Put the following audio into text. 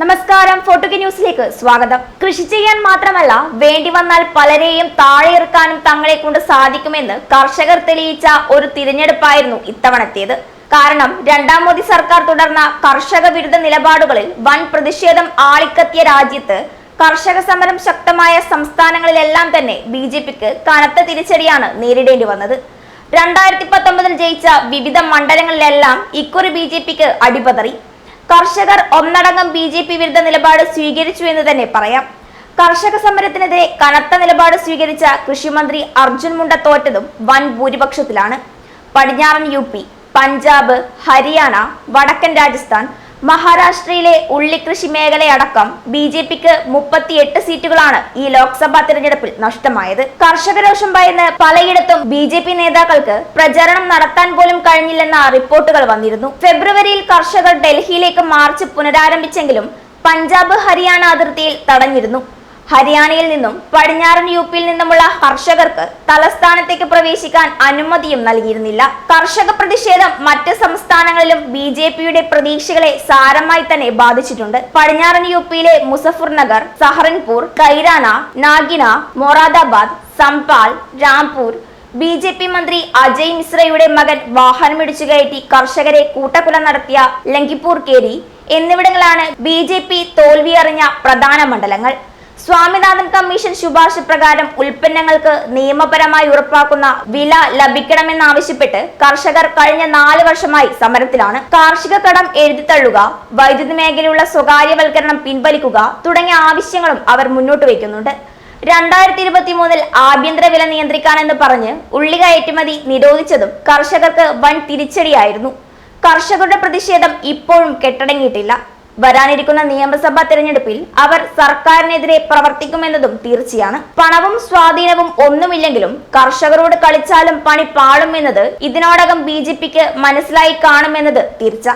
നമസ്കാരം ഫോട്ടോ ന്യൂസിലേക്ക് സ്വാഗതം. കൃഷി ചെയ്യാൻ മാത്രമല്ല വേണ്ടി വന്നാൽ പലരെയും താഴെ ഇറക്കാനും തങ്ങളെ കൊണ്ട് സാധിക്കുമെന്ന് കർഷകർ തെളിയിച്ച ഒരു തിരഞ്ഞെടുപ്പായിരുന്നു ഇത്തവണത്തേത്. കാരണം രണ്ടാം മോദി സർക്കാർ തുടർന്ന കർഷക വിരുദ്ധ നിലപാടുകളിൽ വൻ പ്രതിഷേധം ആളിക്കത്തിയ രാജ്യത്ത് കർഷക സമരം ശക്തമായ സംസ്ഥാനങ്ങളിലെല്ലാം തന്നെ ബി ജെ പിക്ക് കനത്ത തിരിച്ചടിയാണ് നേരിടേണ്ടി വന്നത്. രണ്ടായിരത്തി പത്തൊമ്പതിൽ ജയിച്ച വിവിധ മണ്ഡലങ്ങളിലെല്ലാം ഇക്കുറി ബി ജെ പിക്ക് അടിപതറി. കർഷകർ ഒന്നടങ്കം ബി ജെ പി വിരുദ്ധ നിലപാട് സ്വീകരിച്ചു എന്ന് തന്നെ പറയാം. കർഷക സമരത്തിനെതിരെ കനത്ത നിലപാട് സ്വീകരിച്ച കൃഷിമന്ത്രി അർജുൻ മുണ്ട തോറ്റതും വൻ ഭൂരിപക്ഷത്തിലാണ്. പടിഞ്ഞാറൻ യു പി പഞ്ചാബ് ഹരിയാന വടക്കൻ രാജസ്ഥാൻ മഹാരാഷ്ട്രയിലെ ഉള്ളിക്കൃഷി മേഖലയടക്കം ബി ജെ പിക്ക് മുപ്പത്തിയെട്ട് സീറ്റുകളാണ് ഈ ലോക്സഭാ തിരഞ്ഞെടുപ്പിൽ നഷ്ടമായത്. കർഷക കർഷകരോഷം ഭയന്ന് പലയിടത്തും ബി ജെ പി നേതാക്കൾക്ക് പ്രചാരണം നടത്താൻ പോലും കഴിഞ്ഞില്ലെന്ന റിപ്പോർട്ടുകൾ വന്നിരുന്നു. ഫെബ്രുവരിയിൽ കർഷകർ ഡൽഹിയിലേക്ക് മാർച്ച് പുനരാരംഭിച്ചെങ്കിലും പഞ്ചാബ് ഹരിയാന അതിർത്തിയിൽ തടഞ്ഞിരുന്നു. ഹരിയാനയിൽ നിന്നും പടിഞ്ഞാറൻ യു പിയിൽ നിന്നുമുള്ള കർഷകർക്ക് തലസ്ഥാനത്തേക്ക് പ്രവേശിക്കാൻ അനുമതിയും നൽകിയിരുന്നില്ല. കർഷക പ്രതിഷേധം മറ്റ് സംസ്ഥാനങ്ങളിലും ബി ജെ പിയുടെ പ്രതീക്ഷകളെ സാരമായി തന്നെ ബാധിച്ചിട്ടുണ്ട്. പടിഞ്ഞാറൻ യു പിയിലെ Muzaffar Nagar Saharanpur Kairana Nagina Moradabad Sambhal Rampur B J P മന്ത്രി അജയ് മിശ്രയുടെ മകൻ വാഹനമിടിച്ചു കയറ്റി കർഷകരെ കൂട്ടക്കൊല നടത്തിയ ലങ്കിപ്പൂർ കേരി എന്നിവിടങ്ങളാണ് ബി തോൽവിയറിഞ്ഞ പ്രധാന മണ്ഡലങ്ങൾ. സ്വാമിനാഥൻ കമ്മീഷൻ ശുപാർശ പ്രകാരം ഉൽപ്പന്നങ്ങൾക്ക് നിയമപരമായി ഉറപ്പാക്കുന്ന വില ലഭിക്കണമെന്നാവശ്യപ്പെട്ട് കർഷകർ കഴിഞ്ഞ നാല് വർഷമായി സമരത്തിലാണ്. കാർഷിക കടം എഴുതിത്തള്ളുക വൈദ്യുതി മേഖലയുള്ള സ്വകാര്യവൽക്കരണം പിൻവലിക്കുക തുടങ്ങിയ ആവശ്യങ്ങളും അവർ മുന്നോട്ട് വയ്ക്കുന്നുണ്ട്. രണ്ടായിരത്തി ഇരുപത്തി മൂന്നിൽ ആഭ്യന്തര വില നിയന്ത്രിക്കാനെന്ന് പറഞ്ഞ് ഉള്ളി കയറ്റുമതി നിരോധിച്ചതും കർഷകർക്ക് വൻ തിരിച്ചടിയായിരുന്നു. കർഷകരുടെ പ്രതിഷേധം ഇപ്പോഴും കെട്ടടങ്ങിയിട്ടില്ല. വരാനിരിക്കുന്ന നിയമസഭാ തെരഞ്ഞെടുപ്പിൽ അവർ സർക്കാരിനെതിരെ പ്രവർത്തിക്കുമെന്നതും തീർച്ചയാണ്. പണവും സ്വാധീനവും ഒന്നുമില്ലെങ്കിലും കർഷകരോട് കളിച്ചാലും പണി പാളും എന്നത് ഇതിനോടകം ബി മനസ്സിലായി കാണുമെന്നത് തീർച്ച.